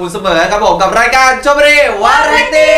อุ่นเสมอครับผมกับรายการชมบุรีวาไรตี้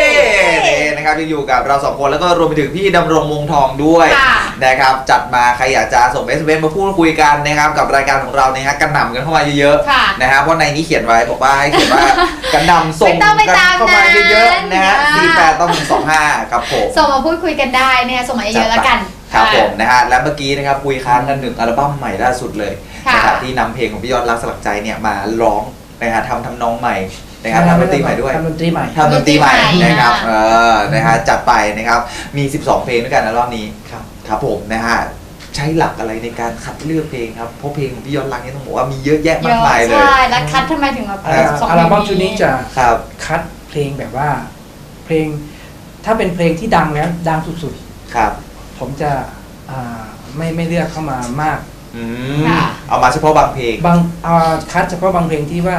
นี่นะครับยังอยู่กับเราสองคนแล้วก็รวมไปถึงพี่ดำรงวงทองด้วยค่ะนะครับจัดมาใครอยากจะส่งเอสเมาพูดคุยกันนะครับกับรายการของเราเนี่ยฮะกระหน่ำกันเข้ามาเยอะค่ะๆนะฮะเพราะในนี้เขียนไว้บอกว่าให้เขียนว่ากระหน่ำส่งไม่ต้องไปกันตามเข้ามาเยอะๆนะฮะนั้นสี่แปดต้องหนึ่งสองห้าครับผมส่งมาพูดคุยกันได้เนี่ยส่งมาเยอะๆแล้วกันครับผมนะฮะและเมื่อกี้นะครับคุยค้างกันหนึ่งอัลบั้มใหม่ล่าสุดเลยค่ะนะครับที่นำเพลงของพี่ยอดรักสลักใจเนี่ยมาร้อง นะฮะทำทำนองใหม่นะครับทำดนตรีใหม่ด้วยทำดนตรีใหม่ทำดนตรีใหม่ดนตรีใหม่นะครับอ่าเออนะฮะจัดไปนะครับมี 12 เพลงด้วยกันอัลบั้มนี้ครับครับผมนะฮะใช้หลักอะไรในการคัดเลือกเพลงครับเพราะเพลงของพี่ยอดรักเนี่ยต้องบอกว่ามีเยอะแยะเยมากอะมายเลยใช่แล้วคัดทำไมถึงมาอัเปิดสองลบั้มชุดนี้จะครับคัดเพลงแบบว่า เพลงถ้าเป็นเพลงที่ดังแล้วดังสุดครับๆผมจะอ่าไม่ไม่เลือกเข้ามามาก อืมเอามาเฉพาะบางเพลง บางอ่าคัดเฉพาะบางเพลงที่ว่า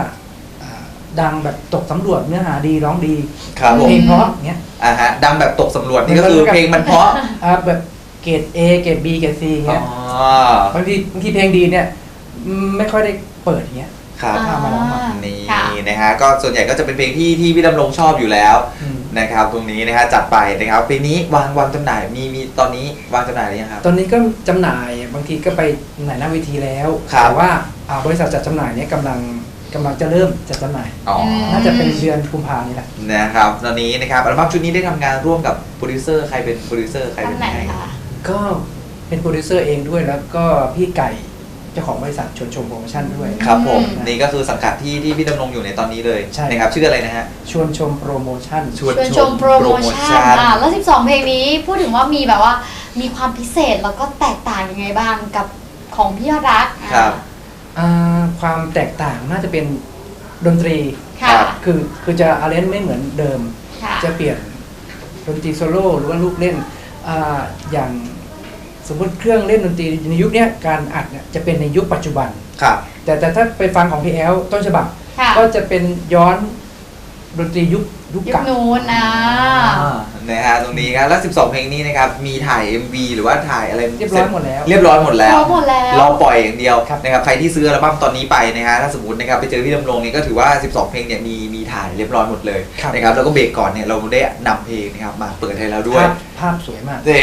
อ่าดังแบบตกสำรวจเนื้อหาดีร้องดีครับผม เพลงเพราะเนี้ย อ่าฮะ ดังแบบตกสำรวจนี่ก็คือเพลงมันเพราะอ่าแบบเกรด A เกรด B เกรด C อ๋เงี้ยอบางทีบางทีเพลงดีเนี่ยอืมไม่ค่อยได้เปิดอย่างเงี้ย ครับ อ่ามาร้องมานี่ค่ะนะฮะก็ส่วนใหญ่ก็จะเป็นเพลงที่ที่พี่ดำรงชอบอยู่แล้ว อืม นะครับตรงนี้นะฮะจัดไปนะครับเพลงนี้วางวางจำหน่ายมีมีตอนนี้วางจำหน่ายหรือยังครับ ตอนนี้ก็จำหน่ายบางทีก็ไปไหนหน้าเวทีแล้วครับ แต่ว่าอ่าบริษัทจัดจำหน่ายเนี่ยกำลังกำลังจะเริ่มจัดจำหน่าย อ๋อน่าจะเป็นเดือนกุมภานี่แหละนะครับตอนนี้นะครับอัลบั้มชุดนี้ได้ทำงานร่วมกับโปรดิวเซอร์ใครเป็นโปรดิวเซอร์ใครเป็นทำไหนใครคะก็เป็นโปรดิวเซอร์เองด้วยแล้วก็พี่ไก่ เจ้าของบริษัทชวนชมโปรโมชั่นด้วย ครับผมอืม นี่ก็คือสังกัดที่ที่พี่ดำรงอยู่ในตอนนี้เลยใช่ นะครับชื่ออะไรนะฮะชวนชมโปรโมชั่น ชวนชวนชมโปรโมชั่นอะแล้ว 12 เพลงนี้พูดถึงว่ามีแบบว่ามีความพิเศษแล้วก็แตกต่างยังไงบ้างกับของพี่ยอดรักอะครับ อ่าความแตกต่างน่าจะเป็นดนตรี ค่ะครับคือคือจะอาเลนไม่เหมือนเดิม ค่ะ จะเปลี่ยนดนตรีโซโล่หรือว่าลูกเล่นอาอย่าง สมมติเครื่องเล่นดนตรีในยุคเนี้ยการอัดเนี่ยจะเป็นในยุคปัจจุบัน ครับ แต่แต่ถ้าไปฟังของพี่แอลต้นฉบับ ค่ะก็จะเป็นย้อนดนตรียุคยุคยุคเก่า นู้นนะ นะฮะตรงนี้ครับแล้ว 12 เพลงนี้นะครับมีถ่าย MV หรือว่าถ่ายอะไรเรียบร้อยหมดแล้ว เรียบร้อยหมดแล้ว พร้อมหมดแล้วเราปล่อยอย่างเดียวครับ นะครับใครที่ซื้ออัลบั้มตอนนี้ไปนะฮะถ้าสมมตินะครับไปเจอพี่ดำรงเนี่ยก็ถือว่า 12 เพลงเนี่ยมีมีถ่ายเรียบร้อยหมดเลยครับ นะครับแล้วก็เบรกก่อนเนี่ยเราได้นำเพลงนะครับมาเปิดให้แล้วด้วย ภาพภาพสวยมาก เด้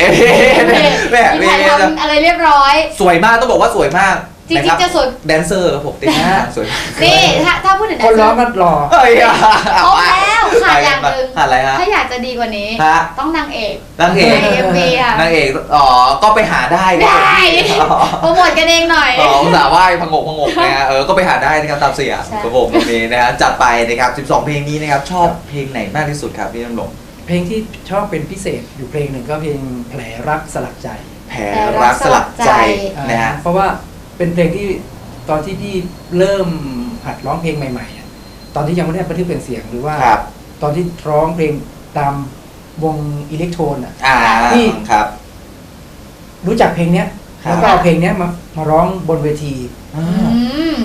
แม่มีถ่ายทำอะไรเรียบร้อย สวยมากต้องบอกว่าสวยมากจริงๆนคบจะสวย แดนเซอร์ครับผมเต้นท่าสวยมากนี่ถ้าถ้าพูดถึงคนร้องก็รอเฮ้ยอะครบแล้ว ขาดอย่างหนึ่งขาดอะไรฮะถ้าอยากจะดีกว่านี้ ฮะ ต้องนางเอกนางเอกใน MV ค่ะนางเอกอ๋อก็ไปหาได้ครับได้อ๋อ โปรโมทกันเองหน่อย สองสาวไหว้พงกพงกนะฮะเออก็ไปหาได้นะครับตามเสียใช่ ครับผมตรงนี้นะฮะจัดไปนะครับ 12 เพลงนี้นะครับ ชอบเพลงไหนมากที่สุดครับพี่น้ำลงเพลงที่ชอบเป็นพิเศษอยู่เพลงหนึ่งก็เพลงแผลรักสลักใจแผลรักสลักใจนะฮะ เพราะว่าเป็นเพลงที่ตอนที่พี่เริ่มหัดร้องเพลงใหม่ๆอะตอนที่ยังไม่ได้บันทึกเป็นเสียงหรือว่าครับ ตอนที่ร้องเพลงตามวงอิเล็กโทรนอะ อ่าที่ ครับ รู้จักเพลงเนี้ยครับ แล้วก็เอาเพลงเนี้ยมามาร้องบนเวทีอ่าอืม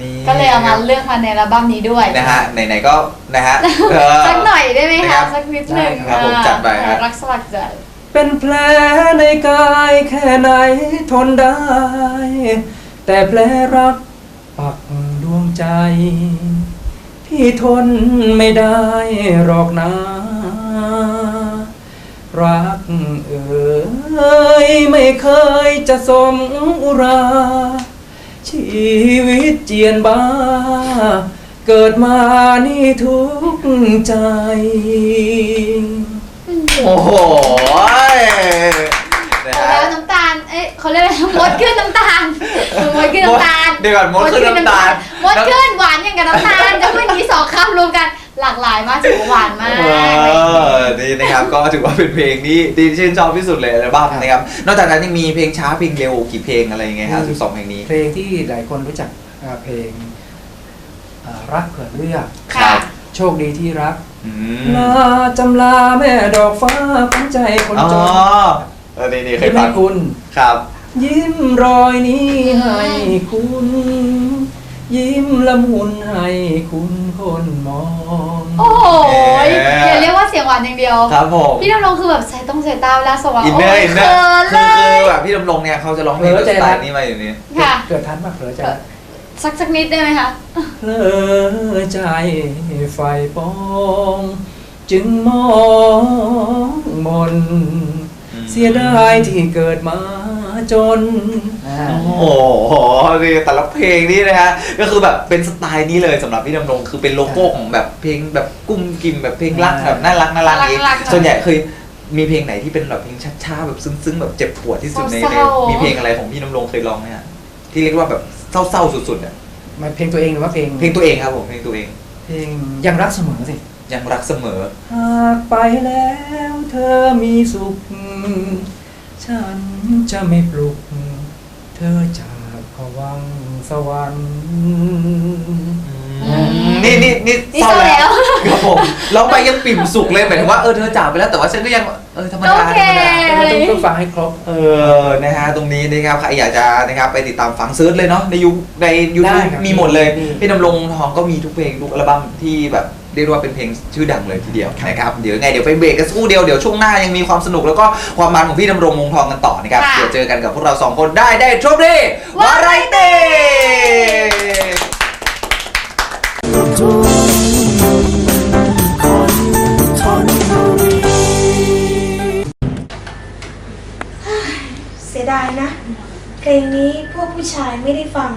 นี่ก็เลยเอามาเลือกมาในอัลบั้มนี้ด้วย นะฮะไหนๆก็นะฮะเออ สักหน่อยได้ไหมนะครัคะบสักนิดหนึ่งได้ครับผมอ่าจัดไปครับ รักสลักใจ เป็นแผลในกายแค่ไหนทนได้ แต่แผลรักปักดวงใจพี่ ทนไม่ได้หรอกนะ รักเอ่ยไม่เคยจะสมอุรา ชีวิตเจียนบ้า เกิดมานี่ทุกข์ใจ โอ้โห เอ๊ะเขาเรียกอะไรมดขึ้นน้ำตาลมดขึ้นน้ำตาลเดี๋ยวก่อนมดขึ้นน้ำตาลมดขึ้นหวานอย่างกับน้ำตาลจะพูดอย่างนี้สองคำรวมกันหลากหลายมากถือว่าหวานมากเออนี่นะครับก็ถือว่าเป็นเพลงนี้ที่ชื่นชอบที่สุดเลยอัลบั้มนะครับนอกจากนั้นยังมีเพลงช้าเพลงเร็วกี่เพลงอะไรยังไงครับ12เพลงนี้ เพลงที่หลายคนรู้จักอ่าเพลงอ่ารักเผื่อเลือกค่ะโชคดีที่รักอืมลาจำลาแม่ดอกฟ้าของใจคนอ๋อจนเออนี่นี่เคยยิ้มฟัให้งคุณครับ ยิ้มรอยนี้ให้คุณ ยิ้มละมุนให้คุณคนมอง โอ้โหอย่าเรียกว่าเสียงหวานอย่างเดียว ครับผมพี่ดำรงคือแบบใส่ต้องใส่ตาเวลาสว่างอินเนอร์อินเนอเขิร์นคือเลคือยแบบพี่ดำรงเนี่ยเขาจะร้องเพลงแบบสไตล์นี้มาอยู่นี่ค่ะ เกิดทันปะเผลอใจสสักสักนิดได้ไหมคะเพลอใจไฟปอง จึงมองมน เสียดายที่เกิดมาจน โอ้โหนี่แต่ละเพลงนี่นะฮะ ก็คือแบบเป็นสไตล์นี้เลยสำหรับพี่ดำรงคือเป็นโลโก้ของแบบเพลงแบบกุ้มกิ่มแบบเพลงรักแบบน่ารักน่ารักนี้น่ารักๆส่วนใหญ่เคยมีเพลงไหนที่เป็นแบบเพลงช้าๆแบบซึ้งๆแบบเจ็บปวดที่สุดในเศในร้าๆ มีเพลงอะไรของพี่ดำรงเคยร้องไหมฮะที่เรียกว่าแบบเศร้าๆสุดๆเนี่ยหมายเพลงตัวเองหรือว่าเพลงเพลงตัวเองครับผมเพลงตัวเอง เพลงยังรักเสมอสิ ยังรักเสมอ หากไปแล้วเธอมีสุข ฉันจะไม่ปลุก เธอจากพวังค์สวรรค์นี่นี่นี่นี่เศร้าแล้ว ครับผมร้องไปยังปิ่มสุขเลยหมายถึงว่าเออเธอจากไปแล้วแต่ว่าฉันก็ยังเออธรรมดาโอเคธรรมดาต้องต้องฟังให้ครบ เออ นะฮะ ตรงนี้นะครับ ใครอยากจะนะครับไปติดตามฟังเซิร์ชเลยเนาะ ในยุคในยูได้ทูบครับมีหมดเลยมีพี่ดำรงทองก็มีทุกเพลงทุกอัลบั้มที่แบบ เรียกว่าเป็นเพลงชื่อดังเลยทีเดียวนะครับเดี๋ยวยังไงเดี๋ยวไปเบรกกันสักครู่เดียวเดี๋ยวช่วงหน้ายังมีความสนุกแล้วก็ความมันของพี่ดำรงวงทองกันต่อนะครับค่ะ เดี๋ยวเจอกันกับพวกเราสองคนได้ได้ทรบดีวาไรเต้เสียดายนะ เพลงนี้พวกผู้ชายไม่ได้ฟัง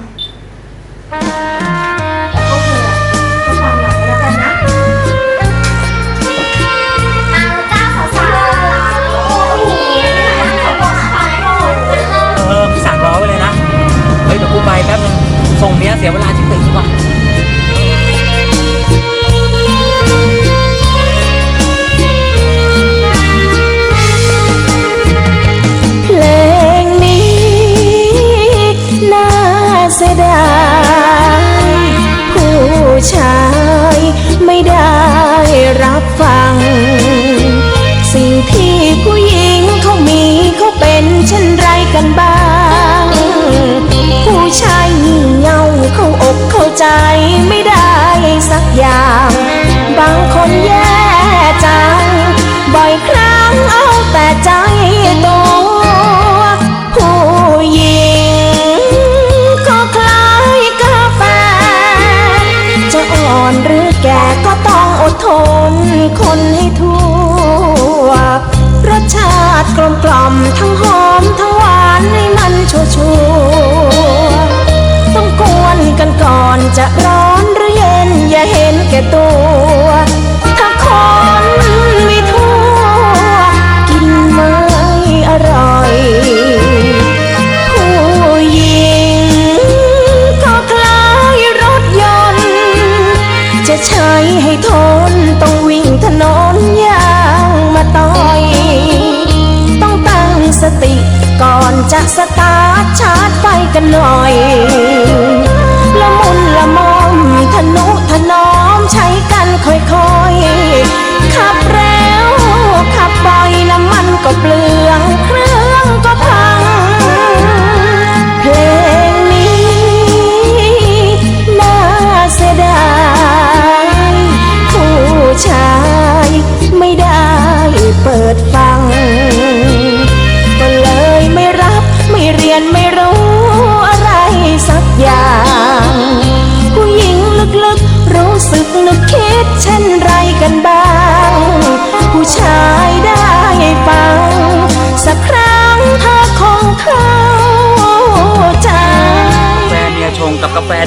ส่งเนี้ยเสียเวลาชิบห อดทนคนให้ทั่ว รสชาติกลมกล่อมทั้งหอมทั้งหวานให้มันชัวชัว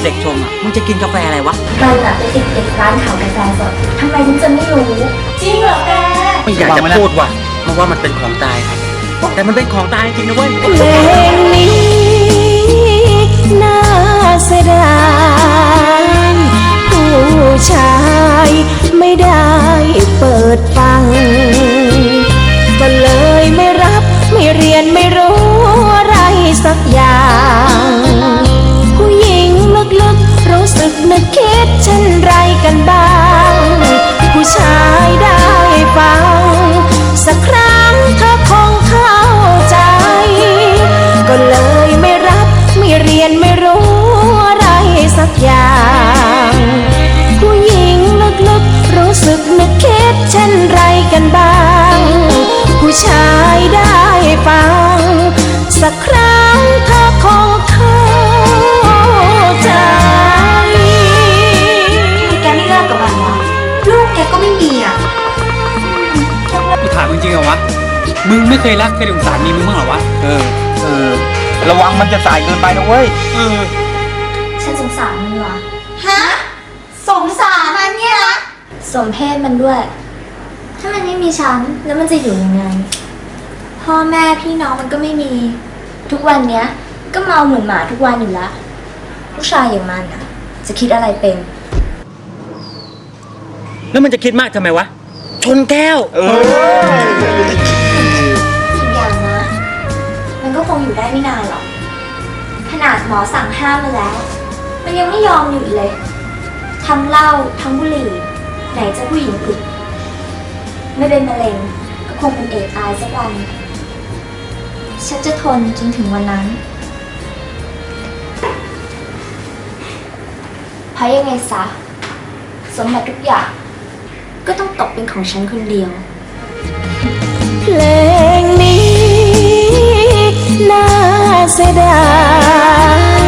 เด็กชงอะมึงจะกินกาแฟอะไรวะเราอะไปติดเด็กร้านขายกาแฟสดทำไมฉันจะไม่รู้ จริงเหรอแกไม่อยากจะพูดว่ะเพราะว่ามันเป็นของตายครับแต่มันเป็นของตายจริงนะเว้ยเพลงนี้น่าเสียดาย มึงไม่เคยรักเคยสงสารมีมึงบ้างเหรอวะ เออ เออ ระวังมันจะสายเกินไปนะเว้ย เออ ฉันสงสารมันว่ะฮะ สงสารมันเนี่ยนะสมเพศมันด้วย ถ้ามันไม่มีฉันแล้วมันจะอยู่ยังไง พ่อแม่พี่น้องมันก็ไม่มี ทุกวันเนี้ย ก็เมาเหมือนหมาทุกวันอยู่ละผู้ชายอย่างมันอะจะคิดอะไรเป็น แล้วมันจะคิดมากทำไมวะ ชนแก้ว เอออี อยู่ได้ไม่นานหรอก ขนาดหมอสั่งห้ามมาแล้ว มันยังไม่ยอมหยุดเลย ทั้งเหล้าทั้งบุหรี่ ไหนจะผู้หญิงอีก ไม่เป็นมะเร็งก็คงเป็นเอดส์ตายสักวัน ฉันจะทนจนถึงวันนั้น เพราะยังไงซะ สมบัติทุกอย่าง ก็ต้องตกเป็นของฉันคนเดียว เพลงนี้ เสียดาย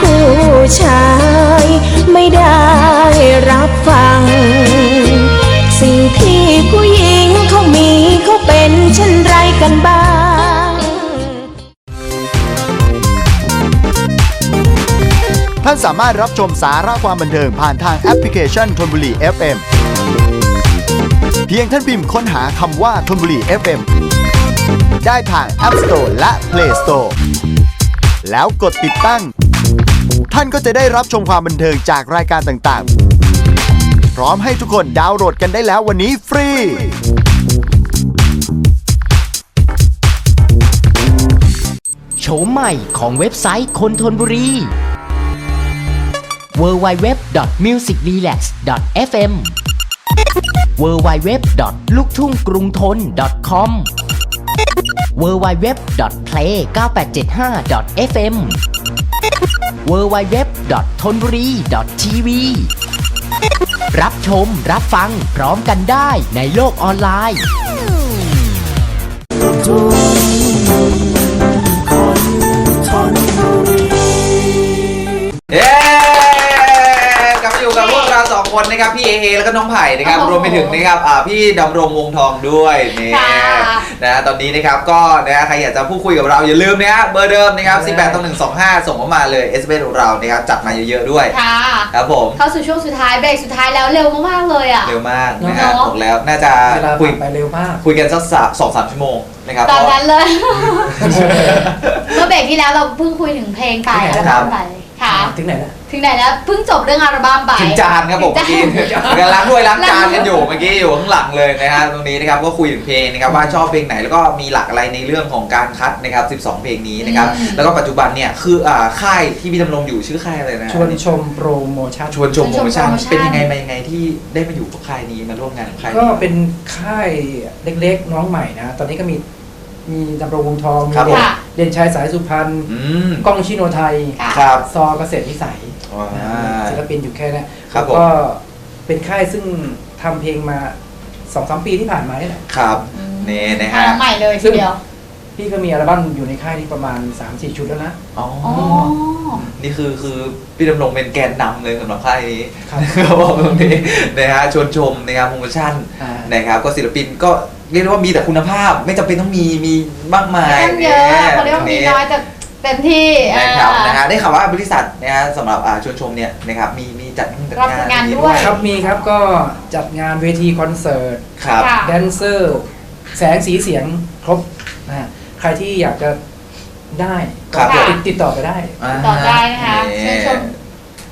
ผู้ชายไม่ได้รับฟัง สิ่งที่ผู้หญิงเขามีเขาเป็นเช่นไรกันบ้างท่านสามารถรับชมสาระความบันเทิงผ่านทางแอปพลิเคชันทนบุรี FM เพียงท่านพิมพ์ค้นหาคำว่าทนบุรี FM ได้ทาง App Store และ Play Store แล้วกดติดตั้ง ท่านก็จะได้รับชมความบันเทิงจากรายการต่างๆ พร้อมให้ทุกคนดาวน์โหลดกันได้แล้ววันนี้ฟรี โฉมใหม่ของเว็บไซต์คนทนบุรี www.musicrelax.fm www.luktunggrungthon.com www.play9875.fm www.thonburi.tv รับชมรับฟังพร้อมกันได้ในโลกออนไลน์ นนะครับพี่เอเอแล้วก็น้องไผ่นะครับโอ้โหรวมไปถึงนะครับอ่าพี่ดำรงวงทองด้วยนี่ค่ะนะตอนนี้นะครับก็นะใครอยากจะพูดคุยกับเราอย่าลืมนะฮะเบอร์เดิมนะครับ 18ต่อ125 ส่งเข้ามาเลย s อ s ของเรานะครับจัดมาเยอะๆด้วยค่ะครับผมเข้าสู่ช่วงสุดท้ายเบรกสุดท้ายแล้วเร็วมากๆเลยอะเร็วมากนะฮะเนอะบอกแล้วน่าจะเวลาคุยผ่านไปเร็วมากคุยกันสักสามสองสามชั่วโมงนะครับตอนเพราะนั้นเลยเมื่อเบรกที่แล้วเราเพิ่งคุยถึงเพลงไปถึงไหนอัลแล้วบั้มไปค่ะถึงไหนแล้ว ถึงไหนแล้วเพิ่งจบเรื่องอัลบั้มไป ถึงจานครับผมเมื่อกี้กำลังล้างถ้วยล้างจานกันอยู่เมื่อกี้อยู่ข้างหลังเลยนะฮะตรงนี้นะครับก็คุยถึงเพลงนะครับว่าชอบเพลงไหนแล้วก็มีหลักอะไรในเรื่องของการคัดนะครับ 12 เพลงนี้นะครับอืมแล้วก็ปัจจุบันเนี่ยคืออ่าค่ายที่พี่ดำรงอยู่ชื่อค่ายอะไรนะชวนชมโปรโมชั่นชวนชมโปรโมชั่นชวนชมโปรโมชั่นเป็นยังไงมายังไงที่ได้มาอยู่กับค่ายนี้มาร่วมงานกับค่ายก็นี้เป็นค่ายเล็กๆ น้องใหม่นะตอนนี้ก็มีมีดำรงวงทองมีครับเด่นค่ะเด่นชัยสายสุพรรณอืมก้องชิโนไทยค่ะครับซอเกษตรวิสัย ว้าศิลปินอยู่แค่นั้นครับแล้วก็เป็นค่ายซึ่งทำเพลงมาสองสามปีที่ผ่านมานี่แหละ ครับนี่นะมาฮะใหม่เลยทีเดียว พี่ก็มีอัลบั้มอยู่ในค่ายนี้ประมาณ 3-4 ชุดแล้วนะ อ๋ออ๋อ นี่คือคือพี่ดำรงเป็นแกนนำเลยสำหรับค่ายนี้ครับเขาบอกตรงนี้นะฮะชวนชมนะครับโปรโมชั่นอ่า นะครับก็ศิลปินก็เรียกได้ว่ามีแต่คุณภาพ ไม่จำเป็นต้องมีมีมากมายไม่ต้องเยอะเขาเรียกว่ามีน้อยแต่ เต็มที่นะครับอ่านะฮะได้ข่าวว่าบริษัทนะฮะสำหรับอ่าชวนชมเนี่ยนะครับมีมีจัดงานรับงานด้วย ครับมีครับก็จัดงานเวทีคอนเสิร์ตครับค่ะ แดนเซอร์แสงสีเสียงครบนะฮะใครที่อยากจะได้ครับก็ผมติดติดต่อไปได้ต่อได้นะคะนี่ชื่นชม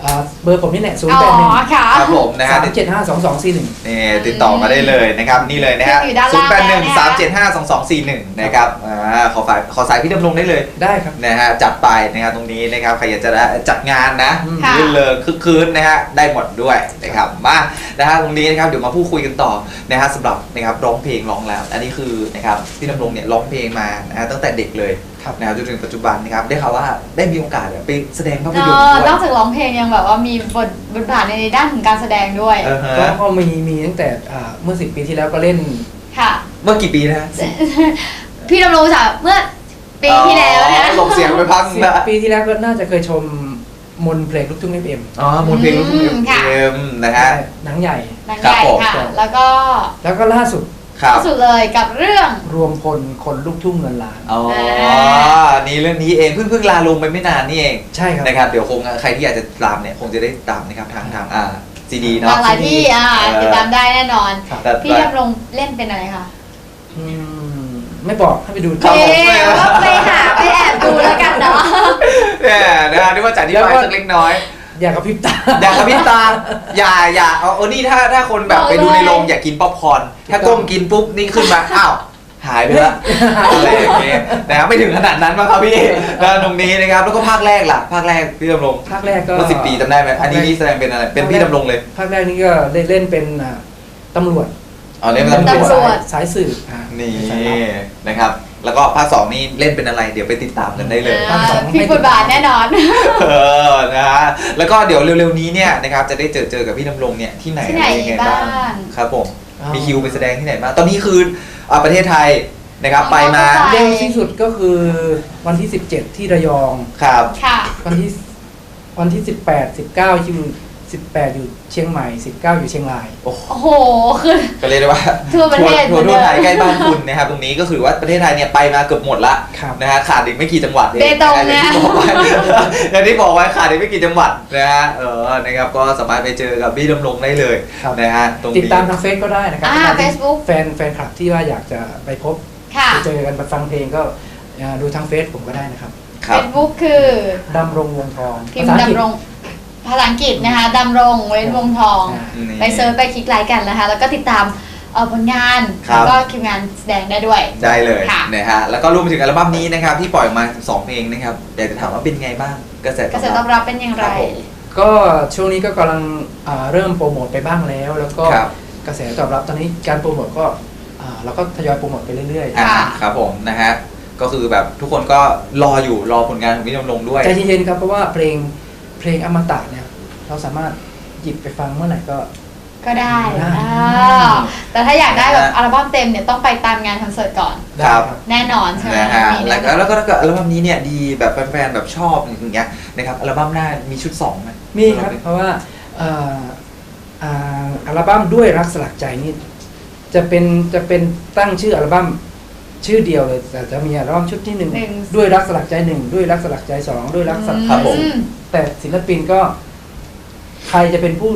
อ่าเบอร์ผมนี่แหละศูนย์อ๋แปดหนึ่งอค่ะ ครับผมนะฮะสามเจ็ดห้าสองสองสี่หนึ่ง นี่ติดต่อมาได้เลยนะครับนี่เลยนะฮะอยู่ด้านศูล่านงย์แปดหนึ่งแล้วสามนะเจ็ดห้าสองสองสี่หนึ่งนะครับอ่าขอฝากขอสายพี่ดำรงได้เลยได้ครับ นะฮะจัดไปนะครับตรงนี้นะครับใครอยากจะได้จัดงานนะค่ะ รื่นเริงคึกคืนนะฮะได้หมดด้วยนะครับมานะฮะตรงนี้นะครับเดี๋ยวมาพูดคุยกันต่อนะฮะสำหรับนะครับร้องเพลงร้องแล้ว อันนี้คือนะครับพี่ดำรงเนี่ยร้องเพลงมานะฮะตั้งแต่เด็กเลย ครับนะครับจนถึงปัจจุบันนะครับได้ข่าวว่าได้มีโอกาสไปแสดงภาพเอยนตร์อด้นวอยกจากร้องเพลงยังแบบว่ามีบทบทบาทในด้านของการแสดงด้วย เออฮะก็ก็มีมีตั้งแต่อ่าเมื่อสิบปีที่แล้วก็เล่น ค่ะ เมื่อกี่ปีนะฮะพี่ดำรงจากเมื่อปีที่แล้วนะ อ๋อหลบเสียงไปพักสิบนะปีที่แล้วก็น่าจะเคยชมมนต์เพลงลูกทุ่งเอฟเอ็มอ๋อมูลเพลงลูกทุ่งอืมค่ะ เอ็มนะฮะ หนังใหญ่ หนังครัใหบญ่ผม ค่ะ แล้วก็แล้วก็ล่าสุด ครับที่สุดเลยกับเรื่อง รวมพลคนลูกทุ่งเงินล้าน อ๋ออ่านี่เรื่องนี้เองเพิ่งเพิ่งลาลงไปไม่นานนี่เองใช่ครับ นะครับ เดี๋ยวคงใครที่อยากจะตามเนี่ยคงจะได้ตามนะครับทางทางอ่าซีดีหเนาะ ลากหลายที่อ่าเออ ติดตามได้แน่นอน ครับ แต่พี่ดำรงเล่นเป็นอะไรคะอืมไม่บอกให้ไปดูครับผมเอ๊ะว่าไปหาไปแอบดูแล้วกันเนาะ เนี่ยนะฮะนึกว่าจัดที่ไปสักเล็กน้อย อยากกระพริบตา อย่ากระพริบตา อย่าอย่าเอาเอานี่ถ้าถ้าคนแบบบอกไปดูในโรงเลยอย่ากินป๊อปคอร์นถ้าก้มกินปุ๊บนี่ขึ้นมา อ้าว หายไปแล้วอะไรอย่างเงี้ยนะครับไม่ถึงขนาดนั้นมั้งครับพี่นะตรงนี้นะครับ แล้วก็ภาคแรกล่ะ ภาคแรกพี่ดำรงภาคแรกก็ เมื่อสิบปีจำได้ไหมอันนี้นี่แสดงเป็นอะไร เป็นพี่ดำรงเลย ภาคแรกนี่ก็เล่นเล่นเป็นอ่าตำรวจอ๋อเล่นเป็นตำรตำรววจจสายสืบอ่านี่สายลับนะครับ แล้วก็ภาคสองนี่เล่นเป็นอะไร เดี๋ยวไปติดตามกันได้เลยภาคสองพี่บทบาทแน่นอน เออนะฮะแล้วก็เดี๋ยวเร็วๆนี้เนี่ยนะครับจะได้เจอเจอกับพี่ดำรงเนี่ยที่ไหนที่ไหนอะรยังงบ้างครับผมอ๋อมีคิวไปแสดงที่ไหนบ้างตอนนี้คืออ่าประเทศไทยนะครับอ๋อไปมาเข้าใจเร็วที่สุดก็คือวันที่ 17 ที่ระยองครับค่ะวันที่วันที่ 18 19อยู่ 18 อยู่เชียงใหม่ 19 อยู่เชียงราย โอ้โหโอ้โห คือ ก็เรียกได้ว่าทั่วประเทศทั่วทั่วเหมืไทอนยเดิมใกล้บ้านคุณนะครับตรงนี้ก็คือว่าประเทศไทยเนี่ยไปมาเกือบหมดละครับ นะฮะขาดอีกไม่กี่จังหวัดเองเบตงนะนะ อย่างที่บอกไว้อย่างที่บอกไว้ขาดอีกไม่กี่จังหวัดนะฮะเออนะครับก็สามารถไปเจอกับพี่ดำรงได้เลยครับ นะฮะตรงติดนี้ ตามทางเฟซก็ได้นะครับอ่าสำหรับ Facebook แฟนแฟนคลับที่ว่าอยากจะไปพบค่ะ ไปเจอกันไปฟังเพลงก็อ่าดูทางเฟซผมก็ได้นะครับ ครับ Facebook คือดำรงวงทองพิมภาพ์ษาอังกฤษดำรง ภาษาอังกฤษนะคะดำรงเว้นวงทองอ่านี่ไปเซิร์ชไปคลิกไลค์กันนะคะ แล้วก็ติดตามเอ่อผลงาน ครับแล้วก็คิวงานแสดงได้ด้วย ได้เลยค่ะ นะฮะแล้วก็รวมไปถึงอัลบั้มนี้นะครับที่ปล่อยออกมาสองเพลงนะครับอยากจะถามว่าเป็นไงบ้างกระแสกระแสตอบรับเป็นอย่างไร ครับผม ก็ช่วงนี้ก็กำลังอ่าเริ่มโปรโมทไปบ้างแล้ว แล้วก็ครับกระแสตอบรับตอนนี้การโปรโมทก็อ่าเราก็ทยอยโปรโมทไปเรื่อยอ่าค่ะ ครับผมนะฮะก็คือแบบทุกคนก็รออยู่รอผลงานของพี่ดำรงด้วย ๆใจเย็นๆครับเพราะว่าเพลง เพลงอมตะเนี่ย เราสามารถหยิบไปฟังเมื่อไหร่ก็ ก็ได้ได้ อ่าแต่ถ้าอยากได้แบบอัลบั้มเต็มเนี่ยต้องไปตามงานคอนเสิร์ตก่อนได้ครับครับ แน่นอนใช่ไหมนะฮะมีแล้วแน่ก็นอน แล้วก็แล้วก็อัลบั้มนี้เนี่ยดีแบบแฟนๆแบบชอบอย่างเงี้ยนะครับอัลบั้มหน้ามีชุดสองไหมมีครับ เพราะว่าเอ่ออ่าอัลบั้มด้วยรักสลักใจนี่จะเป็นจะเป็นตั้งชื่ออัลบั้ม ชื่อเดียวเลยแต่จะมีอัลบั้มชุดที่หนึ่งหนึ่ง ด้วยรักสลักใจหนึ่งด้วยรักสลักใจสองด้วยรักสลักใจครับผมอืมแต่ศิลปินก็ ใครจะเป็นผู้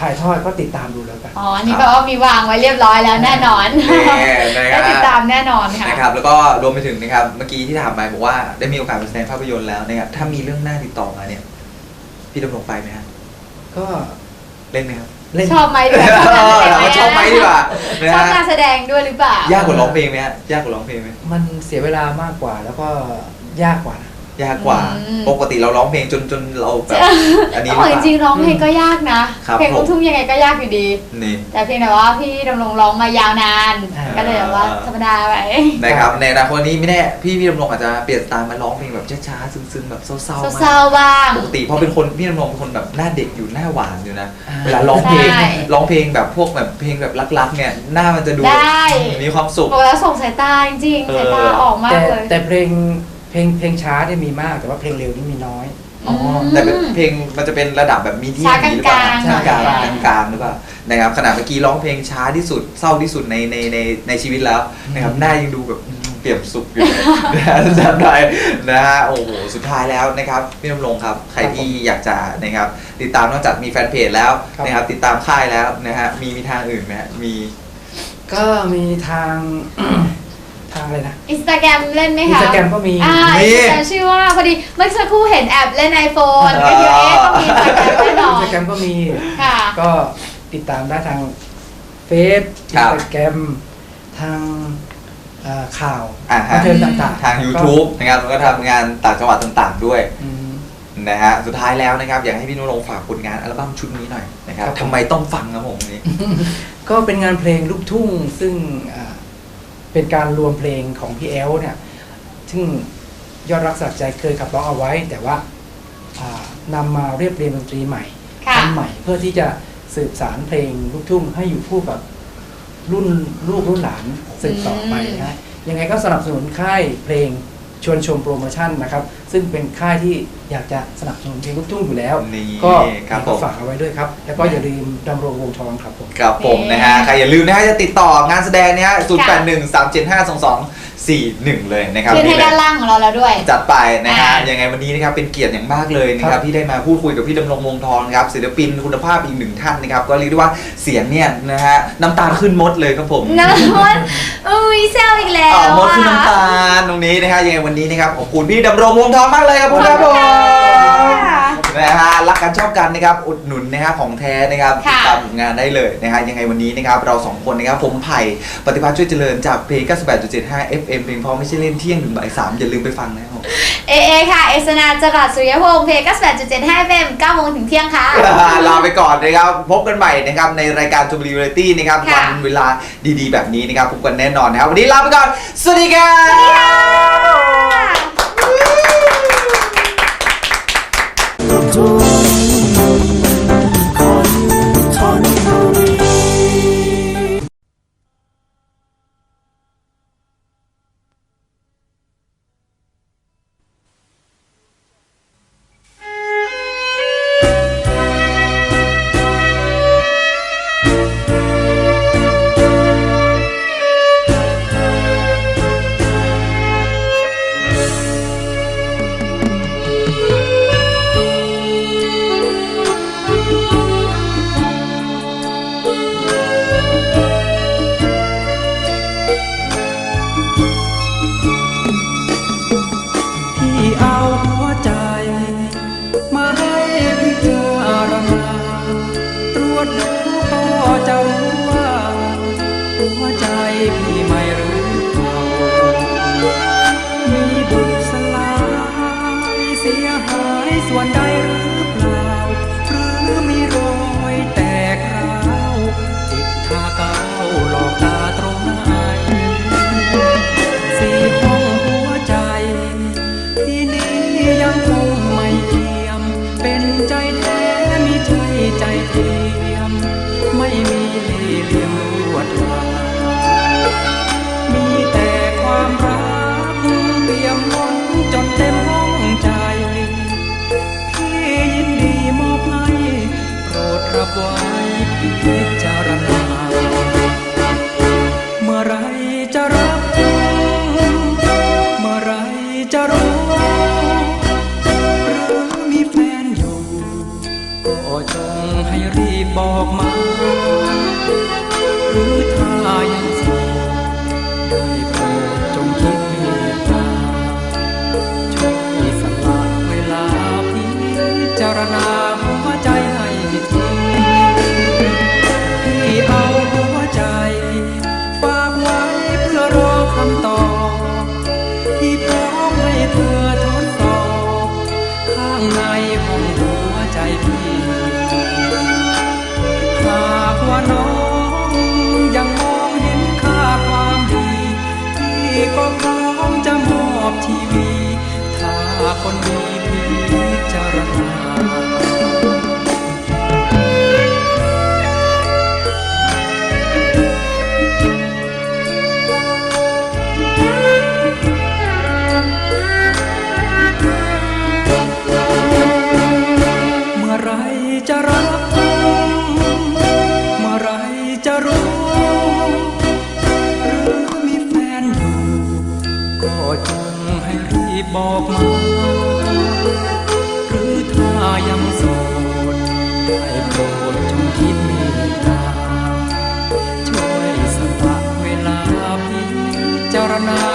ถ่ายทอดก็ติดตามดูแล้วกัน อ๋ออันนี่แปลว่ามีวางไว้เรียบร้อยแล้วแน่นอนแน่นะคได้รับติดตามแน่นอนค่ะ นะครับแล้วก็รวมไปถึงนะครับเมื่อกี้ที่ถามไปบอกว่าได้มีโอกาสไปแสดงภาพยนตร์แล้วนะครับถ้ามีเรื่องหน้าติดต่อมาเนี่ย พี่ดำรงไปไหมฮะก็เล่นไหมครับ เล่นชอบไหมด้วยเออถามว่าชอบไหมดีกว่านะชอบฮะการแสดงด้วยหรือเปล่ายยากกว่าร้องเพลงไหมฮะยากกว่าร้องเพลงไหมมันเสียเวลามากกว่าแล้วก็ยากกว่านะ ยากกว่าปกติเราร้องเพลงจนจนเราแบบอันนี้ต้องบอกจริงๆร้องเพลงก็ยากนะ ครับเพลงลูกทุ่งยังไงก็ยากอยู่ดี นี่ แต่เพียงแต่ว่าพี่ดำรงร้องมายาวนาน อ่า ก็เลยแบบว่าธรรมดาไปนะครับในอนาคตนี้ไม่แน่พี่พี่ดำรงอาจจะเปลี่ยนสไตล์มาร้องเพลงแบบช้าๆซึ้งๆแบบเศร้าๆมากเศร้าๆบ้าง ปกติเพราะเป็นคนพี่ดำรงเป็นคนแบบหน้าเด็กอยู่หน้าหวานอยู่นะอ่าเวลาร้องเพลงใช่ร้องเพลงแบบพวกแบบเพลงแบบรักๆเนี่ยหน้ามันจะดูได้ มีความสุข บอกแล้วส่งสายตาจริงเอๆอสายตาออกมาแต่กเลย แต่เพลง เพลงเพลงช้าเนี่ยมีมาก แต่ว่าเพลงเร็วนี่มีน้อย อ๋อแต่เป็นเพลงมันจะเป็นระดับแบบมีเดียช้ามหรือเปล่าๆช้ากลางหน่อยกลางๆหรือเปล่านะครับขนาดเมื่อกี้ร้องเพลงช้าที่สุดเศร้าที่สุดในในในในชีวิตแล้วนะครับหน้ายังดูแบบเปี่ยมสุขอยู่เลยนะฮะจำได้นะฮะโอ้โหสุดท้ายแล้วนะครับพี่ดำรงครับใครที่อยากจะนะครับติดตามนอกจากมีแฟนเพจแล้วครับนะครับติดตามค่ายแล้วนะฮะมีมีทางอื่นไหมฮะมี ก็มีทาง ทางอะไรนะ อินสตาแกรมเล่นไหมคะ Instagram ก็มี อ่ามี อินสตาแกรมชื่อว่าพอดีเมื่อสักครู่เห็นแอบเล่นไอโฟนก็คิดว่าเอ๊ะต้องมีอินสตาแกรมแน่นออินสนตาแกรมก็มี ค่ะ ก็ติดตามได้ทางเฟซคอิรันบสตาแกรมทางเอ่อข่าวอ่าฮะบันเทิงต่างๆทาง YouTube นะครับแล้วก็ทำงานต่างจังหวัดต่างๆด้วยอืม นะฮะสุดท้ายแล้วนะครับ อยากให้พี่นุรงค์ฝากผลงานอัลบั้มชุดนี้หน่อยนะครับครับผม ทำไมต้องฟังครับผมนี้ ก็เป็นงานเพลงลูกทุ่งซึ่งอ่า เป็นการรวมเพลงของพี่แอลเนี่ยซึ่งยอดรักสักใจเคยขับร้องเอาไว้ แต่ว่าอ่านำมาเรียบเรียงดนตรีใหม่ค่ะทำใหม่เพื่อที่จะสืบสารเพลงลูกทุ่งให้อยู่คู่กับรุ่นลูกรุ่นหลานสืบต่อไปนะฮะยังไงก็สนับสนุนค่ายเพลงชวนชมโปรโมชั่นนะครับ ซึ่งเป็นค่ายที่อยากจะสนับสนุนเพลงลูกทุ่งอยู่แล้ว นี่ก็ครับผม ฝากเอาไว้ด้วยครับ แล้วก็อย่าลืมดำรงวงทองครับผมครับผมนะฮะ ใครอย่าลืมนะฮะจะติดต่องานแสดงเนี่ย0 8 1 3 7 5 2 2 4 1เลยนะครับขึ้นให้นี่เลยด้านล่างของเราแล้วด้วย จัดไปนะฮะ อ่ายังไงวันนี้นะครับเป็นเกียรติอย่างมากเลยนะคครัรับบ ที่ได้มาพูดคุยกับพี่ดำรงวงทองนะครับศิลปินคุณภาพอีกหนึ่งท่านนะครับ ก็เรียกได้ว่าเสียงเนี่ยนะฮะน้ำตาขึ้นมดเลยครับผมน้ำมดอุ้ยเซลอีกแล้วอ๋อมดคืออะน้ำตาลตรงนี้นะฮะยังไงวันนี้นะครับขอบคุณพี่ดำรงวงทองมากเลยครับผมครับผมค่ะนะฮะรักกันชอบกันนะครับอุดหนุนนะฮะของแท้นะครับติค่ะดตามผลงานได้เลยนะฮะยังไงวันนี้นะครับเราสองคนนะครับผมไผ่ปฏิภาณช่วยเจริญจากเพลง98.75 FM เพลงเพอไม่ใช่เล่นเที่ยงถึงบ่ายสามอย่าลืมไปฟังนะครับเอเอค่ะ เอสนาจรัสสุริยพงษ์เพลง98.75 FM 9โมงถึงเที่ยงค่ะลาไปก่อนนะครับพบกันใหม่นะครับในรายการจูบลีวาไรตี้นะครับค่ะวันเวลาดีๆ แบบนี้นะครับพบกันแน่นอนนะครับวันนี้ลาไปก่อนสวัสดีครับ ที่ ดูก็จะรู้ว่าหัวใจพี่ไม่รู้เปล่ามีบุญสลายเสียหายส่วนใด จ